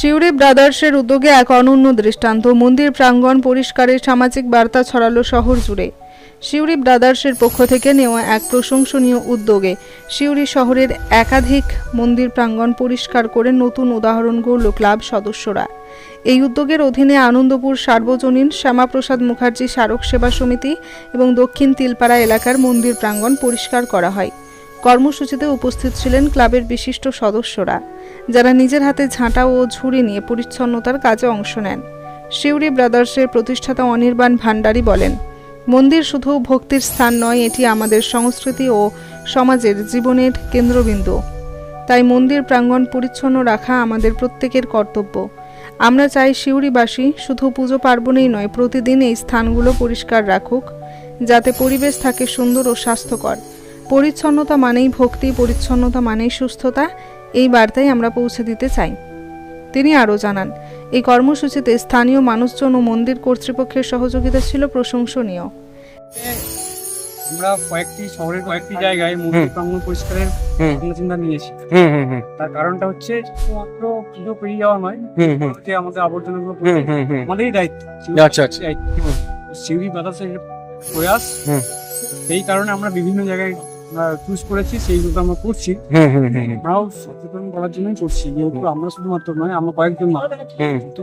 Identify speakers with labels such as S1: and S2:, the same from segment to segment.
S1: শিউরি ব্রাদার্সের উদ্যোগে এক অনন্য দৃষ্টান্ত। মন্দির প্রাঙ্গণ পরিষ্কারের সামাজিক বার্তা ছড়ালো শহর জুড়ে। শিউরি ব্রাদার্সের পক্ষ থেকে নেওয়া এক প্রশংসনীয় উদ্যোগে শিউরি শহরের একাধিক মন্দির প্রাঙ্গণ পরিষ্কার করে নতুন উদাহরণ গড়ল ক্লাব সদস্যরা। এই উদ্যোগের অধীনে আনন্দপুর সার্বজনীন শ্যামাপ্রসাদ মুখার্জি স্মারক সেবা সমিতি এবং দক্ষিণ তিলপাড়া এলাকার মন্দির প্রাঙ্গণ পরিষ্কার করা হয়। কর্মসূচিতে উপস্থিত ছিলেন ক্লাবের বিশিষ্ট সদস্যরা। যারা নিজের হাতে ঝাঁটা ও ঝুড়ি নিয়ে পরিচ্ছন্নতার কাজে অংশ নেন। শিউরি ব্রাদার্সের প্রতিষ্ঠাতা অনির্বাণ ভান্ডারী বলেন, মন্দির শুধু ভক্তির স্থান নয়, এটি আমাদের সংস্কৃতি ও সমাজের জীবনের কেন্দ্রবিন্দু। তাই মন্দির প্রাঙ্গণ পরিচ্ছন্ন রাখা আমাদের প্রত্যেকের কর্তব্য। আমরা চাই শিউরিবাসী শুধু পুজো পার্বণেই নয়, প্রতিদিন এই স্থানগুলো পরিষ্কার রাখুক, যাতে পরিবেশ থাকে সুন্দর ও স্বাস্থ্যকর। পরিচ্ছন্নতা মানেই ভক্তি, পরিচ্ছন্নতা মানেই সুস্থতা এই বার্তাই আমরা পৌঁছে দিতে চাই। তিনি আরও জানান এই কর্মসূচিতে স্থানীয় মানুষজন ও মন্দির কর্তৃপক্ষের সহযোগিতা ছিল প্রশংসনীয়।
S2: আমরা কয়েকটি শহরের কয়েকটি জায়গায় মন্দির প্রাঙ্গণ পরিষ্কারের চিন্তা নিয়েছি। তার কারণটা হচ্ছে শুধুমাত্র পুজো পেরিয়ে যাওয়া নয়
S3: হুম হুম।
S2: যে আমাদের আবর্জনাগুলো আমাদেরই দায়িত্ব।
S3: আচ্ছা, আচ্ছা।
S2: সিউড়ি বাতাসের প্রয়াস।
S3: হুম।
S2: সেই কারণে আমরা বিভিন্ন জায়গায় চুজ করেছি সেইগুলো আমরা করছি।
S3: হুম হুম হুম
S2: আমরাও সচেতন করার জন্যই করছি যেহেতু আমরা শুধুমাত্র নয় আমরা কয়েকজন না কিন্তু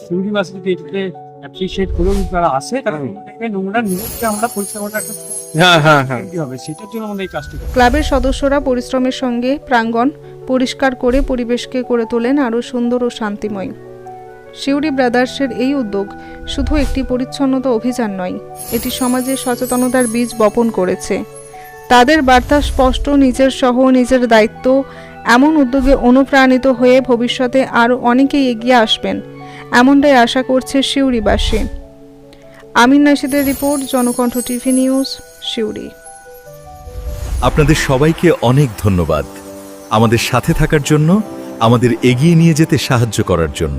S2: সিউড়িবাসী যদি এটাতে অ্যাপ্রিসিয়েট করেও যারা আসে তারা নোংরা নিজেকে আমরা পরিষ্কার করার একটা
S3: হ্যাঁ হ্যাঁ হ্যাঁ।
S1: ক্লাবের সদস্যরা পরিশ্রমের সঙ্গে প্রাঙ্গণ পরিষ্কার করে পরিবেশকে করে তোলেন আরও সুন্দর ও শান্তিময়। শিউরি ব্রাদার্সের এই উদ্যোগ শুধু একটি পরিচ্ছন্নতা অভিযান নয় এটি সমাজে সচেতনতার বীজ বপন করেছে। তাদের বার্তা স্পষ্ট, নিজের সহ নিজের দায়িত্ব, এমন উদ্যোগে অনুপ্রাণিত হয়ে ভবিষ্যতে আরও অনেকেই এগিয়ে আসবেন, এমনটাই আশা করছে শিউরিবাসী Amin নাশিদের report, Janakantha TV news Siuri
S4: আপনাদের সবাইকে অনেক ধন্যবাদ। আমাদের সাথে থাকার জন্য, আমাদের এগিয়ে নিয়ে যেতে সাহায্য করার জন্য।